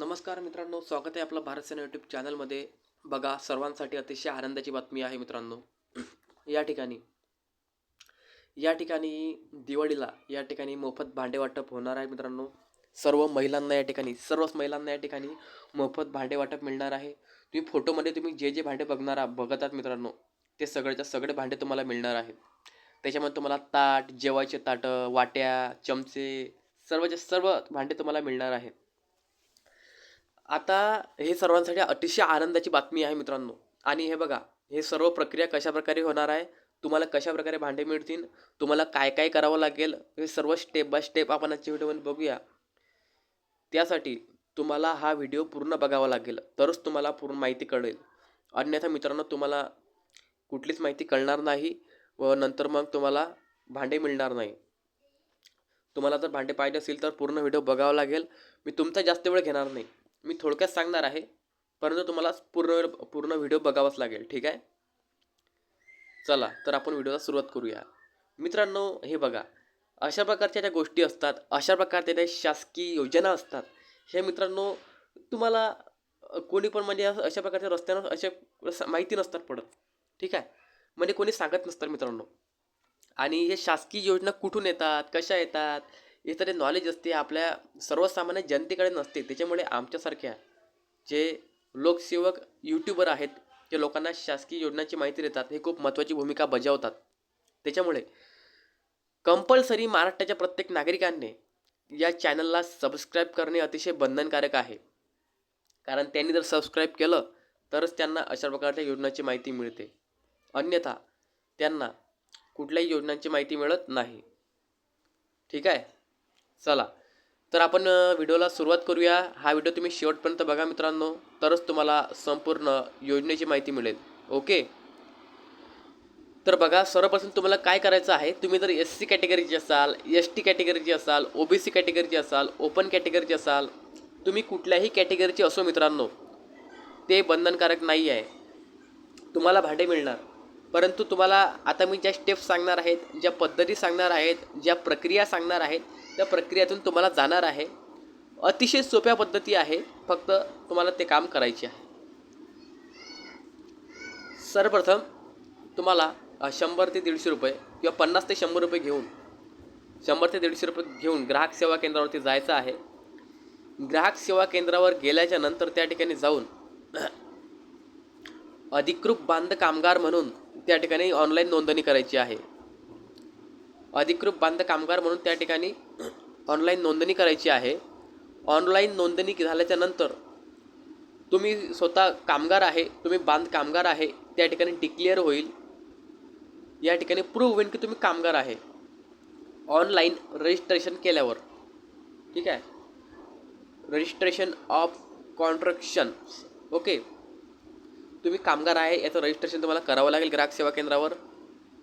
नमस्कार मित्रांनो स्वागत आहे आपलं भारत सेना यूट्यूब चॅनलमध्ये. बघा सर्वांसाठी अतिशय आनंदाची बातमी आहे मित्रांनो. या ठिकाणी. या ठिकाणी दिवाळीला या ठिकाणी मोफत भांडे वाटप होणार आहे मित्रांनो. सर्व महिलांना या ठिकाणी सर्वच महिलांना या ठिकाणी मोफत भांडे वाटप मिळणार आहे. तुम्ही फोटोमध्ये तुम्ही जे जे भांडे बघणार आहात बघत आहात मित्रांनो ते सगळेच्या सगळे भांडे तुम्हाला मिळणार आहेत. त्याच्यामध्ये तुम्हाला ताट जेवायचे ताटं वाट्या चमचे सर्वचे सर्व भांडे तुम्हाला मिळणार आहेत. आता हे सर्वांसाठी अतिशय आनंदाची बातमी आहे मित्रांनो. आणि हे बघा हे सर्व प्रक्रिया कशा प्रकारे होणार आहे? तुम्हाला कशा प्रकारे भांडे मिळतील? तुम्हाला काय काय करावं लागेल? हे सर्व स्टेप बाय स्टेप आपण आजच्या व्हिडिओमध्ये बघूया. त्यासाठी तुम्हाला हा व्हिडिओ पूर्ण बघावा लागेल. तरच तुम्हाला पूर्ण माहिती कळेल. अन्यथा मित्रांनो तुम्हाला कुठलीच माहिती कळणार नाही व नंतर मग तुम्हाला भांडे मिळणार नाही. तुम्हाला जर भांडे पाहिजे असेल तर पूर्ण व्हिडिओ बघावा लागेल. मी तुमचा जास्त वेळ घेणार नाही. मी थोडक्यात सांगणार आहे. परंतु तुम्हाला पूर्ण पूर्ण व्हिडिओ बघावाच लागेल ठीक आहे? चला तर आपण व्हिडिओला सुरुवात करूया. मित्रांनो हे बघा. अशा प्रकारच्या ज्या गोष्टी असतात अशा प्रकारच्या ज्या शासकीय योजना असतात हे मित्रांनो तुम्हाला कोणी पण म्हणजे अशा प्रकारच्या रस्त्यानं अशा माहिती नसतात पडत ठीक आहे? म्हणजे कोणी सांगत नसतात मित्रांनो. आणि हे शासकीय योजना कुठून येतात कशा येतात हे ते नॉलेज असते आपल्या सर्वसामान्य जनतेकडे नसते. त्याच्यामुळे आमच्यासारख्या जे लोकसेवक यूट्यूबर आहेत जे लोकांना शासकीय योजनांची माहिती देतात. हे खूप महत्त्वाची भूमिका बजावतात. त्याच्यामुळे कंपल्सरी महाराष्ट्राच्या प्रत्येक नागरिकांनी या चॅनलला सबस्क्राईब करणे अतिशय बंधनकारक आहे. कारण त्यांनी जर सबस्क्राईब केलं तरच त्यांना अशा प्रकारच्या योजनांची माहिती मिळते. अन्यथा त्यांना कुठल्याही योजनांची माहिती मिळत नाही. ठीक आहे? चला. तर आपण व्हिडिओला सुरुवात करूया. हा व्हिडिओ तुम्ही शेवटपर्यंत बघा मित्रांनो. तरच तुम्हाला संपूर्ण योजनेची माहिती मिळेल. ओके? तर बघा सर्वप्रथम तुम्हाला काय करायचं आहे? तुम्ही जर एस सी कॅटेगरीची असाल एस टी कॅटेगरीची असाल ओ बी सी कॅटेगरीची असाल ओपन कॅटेगरीची असाल तुम्ही कुठल्याही कॅटेगरीची असो मित्रांनो ते बंधनकारक नाही आहे. तुम्हाला भांडे मिळणार. परंतु तुम्हाला आता मी ज्या स्टेप्स सांगणार आहेत ज्या पद्धती सांगणार आहेत ज्या प्रक्रिया सांगणार आहेत त्या प्रक्रियातून तुम्हाला जाणार आहे. अतिशय सोप्या पद्धती आहे. फक्त तुम्हाला ते काम करायचे आहे. सर्वप्रथम तुम्हाला शंभर ते दीडशे रुपये किंवा पन्नास ते शंभर रुपये घेऊन शंभर ते दीडशे रुपये घेऊन ग्राहक सेवा केंद्रावरती जायचं आहे. ग्राहक सेवा केंद्रावर गेल्याच्यानंतर त्या ठिकाणी जाऊन अधिकृत बांध कामगार म्हणून त्या ठिकाणी ऑनलाईन नोंदणी करायची आहे. अधिकृत बांध कामगार म्हणून त्या ठिकाणी ऑनलाईन नोंदणी करायची आहे. ऑनलाईन नोंदणी झाल्याच्यानंतर तुम्ही स्वतः कामगार आहे तुम्ही बांध कामगार आहे त्या ठिकाणी डिक्लेअर होईल. या ठिकाणी प्रूव्ह होईल की तुम्ही कामगार आहे. ऑनलाईन रजिस्ट्रेशन केल्यावर. ठीक आहे? रजिस्ट्रेशन ऑफ कॉन्ट्रक्शन ओके तुम्ही कामगार आहे याचं रजिस्ट्रेशन तुम्हाला करावं लागेल ग्राहक सेवा केंद्रावर.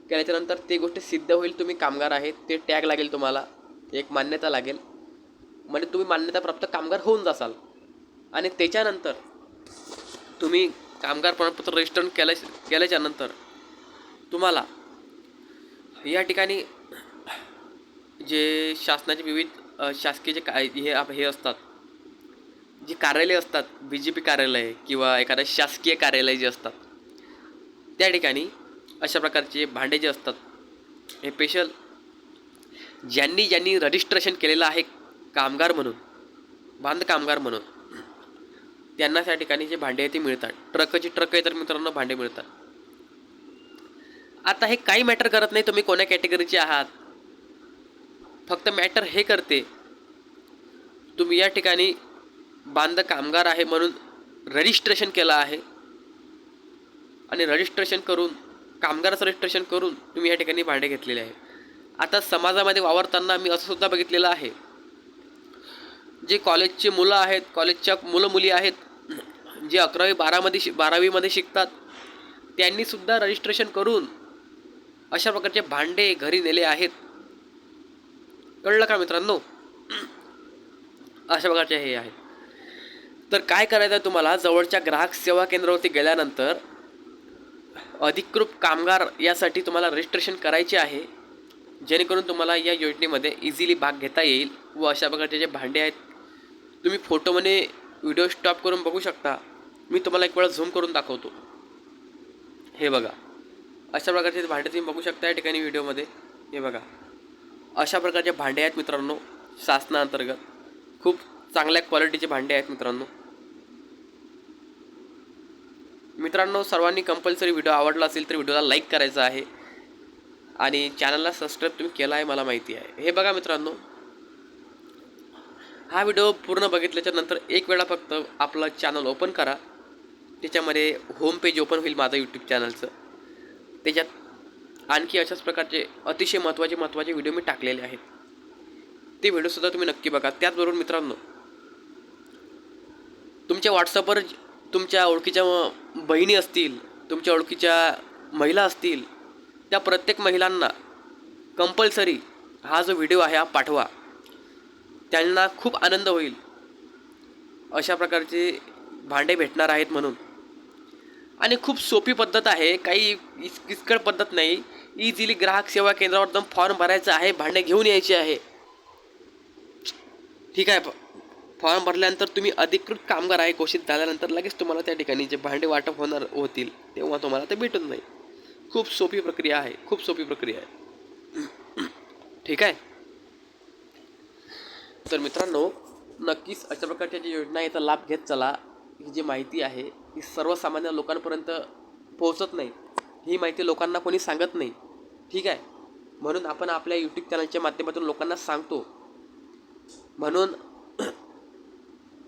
केल्याच्यानंतर ते गोष्ट सिद्ध होईल तुम्ही कामगार आहेत ते टॅग लागेल तुम्हाला एक मान्यता लागेल. म्हणजे तुम्ही मान्यताप्राप्त कामगार होऊन जासाल. आणि त्याच्यानंतर तुम्ही कामगार प्रमाणपत्र रजिस्टर केल्या केल्याच्यानंतर तुम्हाला या ठिकाणी जे शासनाचे विविध शासकीय जे काय हे हे असतात जी कार्यालय असतात बी जे पी कार्यालय किंवा एखादं शासकीय कार्यालय जे असतात त्या ठिकाणी अशा प्रकारचे भांडे जे असतात हे स्पेशल ज्यांनी ज्यांनी रजिस्ट्रेशन केलेलं आहे कामगार म्हणून बांध कामगार म्हणून त्यांना त्या ठिकाणी जे भांडे आहे ते मिळतात. ट्रकची ट्रक आहे तर मित्रांनो भांडे मिळतात. आता हे काही मॅटर करत नाही तुम्ही कोण्या कॅटेगरीचे आहात. फक्त मॅटर हे करते तुम्ही या ठिकाणी बांध कामगार आहे म्हणून रजिस्ट्रेशन केलं आहे. आणि रजिस्ट्रेशन करून कामगाराचं रजिस्ट्रेशन करून तुम्ही या ठिकाणी भांडे घेतलेले आहे. आता समाजामध्ये वावरताना मी असं सुद्धा बघितलेलं आहे. जे कॉलेजचे मुलं आहेत कॉलेजच्या मुलं मुली आहेत जे अकरावी बारामध्ये शि बारावीमध्ये शिकतात त्यांनीसुद्धा रजिस्ट्रेशन करून अशा प्रकारचे भांडे घरी नेले आहेत. कळलं का मित्रांनो? अशा प्रकारचे हे आहेत. तर काय करायचं आहे तुम्हाला? जवळच्या ग्राहक सेवा केंद्रावरती गेल्यानंतर अधिकृत कामगार यासाठी तुम्हाला रजिस्ट्रेशन करायचे आहे. जेणेकरून तुम्हाला या योजनेमध्ये इझिली भाग घेता येईल व अशा प्रकारचे जे भांडे आहेत तुम्ही फोटोमध्ये व्हिडिओ स्टॉप करून बघू शकता. मी तुम्हाला एक वेळा झूम करून दाखवतो. हे बघा. अशा प्रकारचे भांडे तुम्ही बघू शकता या ठिकाणी व्हिडिओमध्ये हे बघा. अशा प्रकारचे भांडे आहेत मित्रांनो शासनाअंतर्गत. खूप चांगल्या क्वालिटीचे भांडे आहेत मित्रांनो. मित्रांनो सर्वांनी कंपल्सरी व्हिडिओ आवडला असेल तर व्हिडिओला लाईक करायचा आहे. आणि चॅनलला सबस्क्राईब तुम्ही केला आहे मला माहिती आहे. हे बघा मित्रांनो. हा व्हिडिओ पूर्ण बघितल्याच्या नंतर एक वेळा फक्त आपलं चॅनल ओपन करा. त्याच्यामध्ये होम पेज ओपन होईल माझं यूट्यूब चॅनलचं त्याच्यात आणखी अशाच प्रकारचे अतिशय महत्त्वाचे महत्त्वाचे व्हिडिओ मी टाकलेले आहेत. ते व्हिडिओसुद्धा तुम्ही नक्की बघा. त्याचबरोबर मित्रांनो तुमच्या व्हॉट्सअपवर तुमच्या ओळखीच्या बहिणी असतील तुमच्या ओळखीच्या महिला असतील त्या प्रत्येक महिलांना कंपल्सरी हा जो व्हिडिओ आहे हा पाठवा. त्यांना खूप आनंद होईल. अशा प्रकारचे भांडे भेटणार आहेत म्हणून. आणि खूप सोपी पद्धत आहे काही इस किचकट पद्धत नाही. इझिली ग्राहक सेवा केंद्रावर जाऊन फॉर्म भरायचा आहे भांडे घेऊन यायचे आहे. ठीक आहे फॉर्म भरल्यानंतर तुम्ही अधिकृत कामगार आहे घोषित झाल्यानंतर लगेच तुम्हाला त्या ठिकाणी जे भांडे वाटप होणार होतील तेव्हा तुम्हाला ते भेटून नाही खूप सोपी प्रक्रिया आहे खूप सोपी प्रक्रिया आहे. ठीक आहे? तर मित्रांनो नक्कीच अशा प्रकारच्या ज्या योजना याचा लाभ घेत चला. ही जी माहिती आहे ही सर्वसामान्य लोकांपर्यंत पोहोचत नाही. ही माहिती लोकांना कोणी सांगत नाही. ठीक आहे? म्हणून आपण आपल्या यूट्यूब चॅनलच्या माध्यमातून लोकांना सांगतो. म्हणून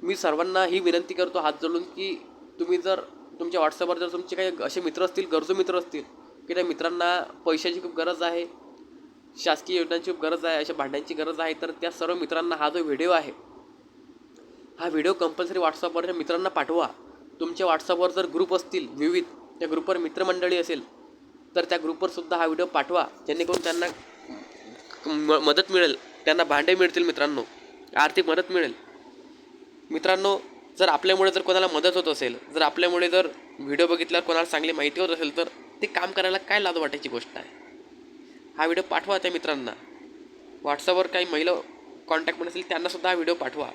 मी सर्वांना ही विनंती करतो हात जोडून की तुम्ही जर तुमच्या व्हॉट्सअपवर जर तुमचे काही असे मित्र असतील गरजू मित्र असतील की त्या मित्रांना पैशाची खूप गरज आहे शासकीय योजनांची खूप गरज आहे अशा भांड्यांची गरज आहे तर त्या सर्व मित्रांना हा जो व्हिडिओ आहे हा व्हिडिओ कंपल्सरी व्हॉट्सअपवरच्या मित्रांना पाठवा. तुमच्या व्हॉट्सअपवर जर ग्रुप असतील विविध त्या ग्रुपवर मित्रमंडळी असेल तर त्या ग्रुपवर सुद्धा हा व्हिडिओ पाठवा जेणेकरून त्यांना म- मदत मिळेल त्यांना भांडे मिळतील मित्रांनो आर्थिक मदत मिळेल. मित्रांनो जर आपल्यामुळे जर कोणाला मदत होत असेल जर आपल्यामुळे जर व्हिडिओ बघितल्यावर कोणाला चांगली माहिती होत असेल तर ते काम करायला काय लाज वाटायची गोष्ट आहे? हा व्हिडिओ पाठवा त्या मित्रांना. व्हॉट्सअपवर काही महिला कॉन्टॅक्टमध्ये असेल त्यांनासुद्धा हा व्हिडिओ पाठवा.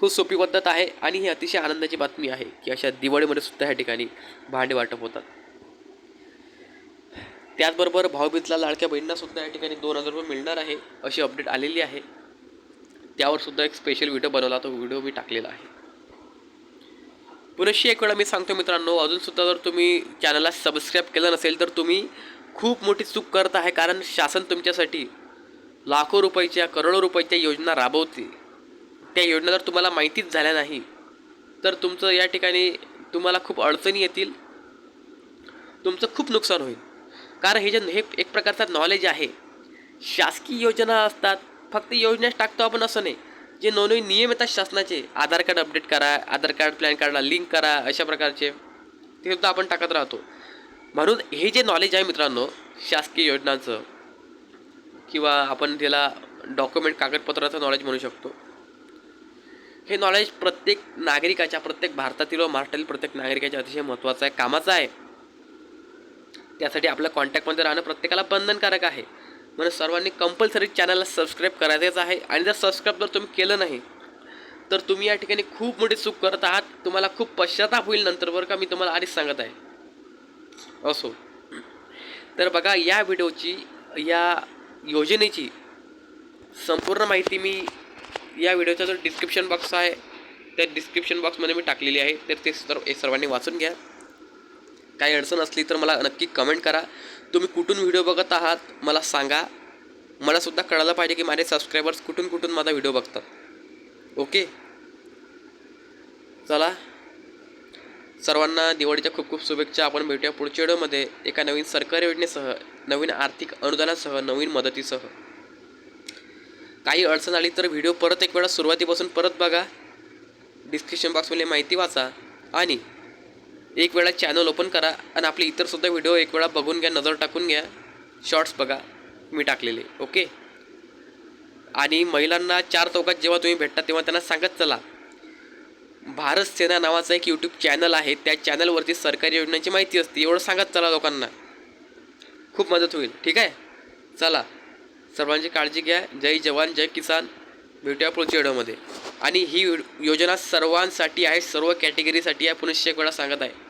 खूप सोपी पद्धत आहे आणि ही अतिशय आनंदाची बातमी आहे की अशा दिवाळीमध्ये सुद्धा ह्या ठिकाणी भांडे वाटप होतात. त्याचबरोबर भाऊबीजला लाडक्या बहिणींना सुद्धा या ठिकाणी दोन हजार रुपये मिळणार आहे अशी अपडेट आलेली आहे. त्यावर सुद्धा एक स्पेशल व्हिडिओ बनवला. तो व्हिडिओ मी टाकलेला आहे. पुनशी एक वेळा मी सांगतो मित्रांनो अजूनसुद्धा जर तुम्ही चॅनलला सबस्क्राईब केलं नसेल तर तुम्ही खूप मोठी चूक करत आहे. कारण शासन तुमच्यासाठी लाखो रुपयाच्या करोडो रुपयाच्या योजना राबवते. त्या योजना जर तुम्हाला माहितीच झाल्या नाही तर तुमचं या ठिकाणी तुम्हाला खूप अडचणी येतील. तुमचं खूप नुकसान होईल. कारण हे जे हे एक प्रकारचा नॉलेज आहे. शासकीय योजना असतात फक्त योजनाच टाकतो आपण असं नाही. जे नवनवीन नियम येतात शासनाचे आधार कार्ड अपडेट करा आधार कार्ड पॅन कार्डला लिंक करा अशा प्रकारचे ते सुद्धा आपण टाकत राहतो. म्हणून हे जे नॉलेज आहे मित्रांनो शासकीय योजनांचं किंवा आपण त्याला डॉक्युमेंट कागदपत्राचं नॉलेज म्हणू शकतो हे नॉलेज प्रत्येक नागरिकाच्या प्रत्येक भारतातील व महाराष्ट्रातील प्रत्येक नागरिकाच्या अतिशय महत्त्वाचं आहे कामाचं आहे. त्यासाठी आपल्या कॉन्टॅक्टमध्ये राहणं प्रत्येकाला बंधनकारक आहे. म्हणून सर्वांनी कंपल्सरी चॅनलला सबस्क्राईब करायचंच आहे. आणि जर सबस्क्राईब जर तुम्ही केलं नाही तर तुम्ही या ठिकाणी खूप मोठी चूक करत आहात. तुम्हाला खूप पश्चाताप होईल नंतर बरं का? मी तुम्हाला आधीच सांगत आहे. असो. तर बघा या व्हिडिओची या योजनेची संपूर्ण माहिती मी या व्हिडिओचा जो डिस्क्रिप्शन बॉक्स आहे त्या डिस्क्रिप्शन बॉक्समध्ये मी टाकलेली आहे. तर ते सर्व सर्वांनी वाचून घ्या. काही अडचण असली तर मला नक्की कमेंट करा. तुम्ही कुठून व्हिडिओ बघत आहात मला सांगा. मला सुद्धा कळायला पाहिजे की माझे सबस्क्रायबर्स कुठून कुठून माझा व्हिडिओ बघतात. ओके? चला. सर्वांना दिवाळीच्या खूप खूप शुभेच्छा. आपण भेटूया पुढच्या व्हिडिओमध्ये एका नवीन सरकारी योजनेसह नवीन आर्थिक अनुदानासह नवीन मदतीसह. काही अडचण आली तर व्हिडिओ परत एक वेळा सुरुवातीपासून परत बघा. डिस्क्रिप्शन बॉक्समध्ये माहिती वाचा आणि एक वेळा चॅनल ओपन करा आणि आपले इतरसुद्धा व्हिडिओ एक वेळा बघून घ्या नजर टाकून घ्या. शॉर्ट्स बघा. मी टाकलेले. ओके आणि महिलांना चार चौकात जेव्हा तुम्ही भेटता तेव्हा त्यांना सांगत चला. भारत सेना नावाचं एक यूट्यूब चॅनल आहे. त्या चॅनलवरती सरकारी योजनांची माहिती असते. एवढं सांगत चला लोकांना. खूप मदत होईल. ठीक आहे? चला. सर्वांची काळजी घ्या. जय जवान जय किसान. भेटूया पुढच्या व्हिडिओमध्ये आणि ही योजना सर्वांसाठी आहे सर्व कॅटेगरीसाठी आहे. पुनश्च एक वेळा सांगत आहे.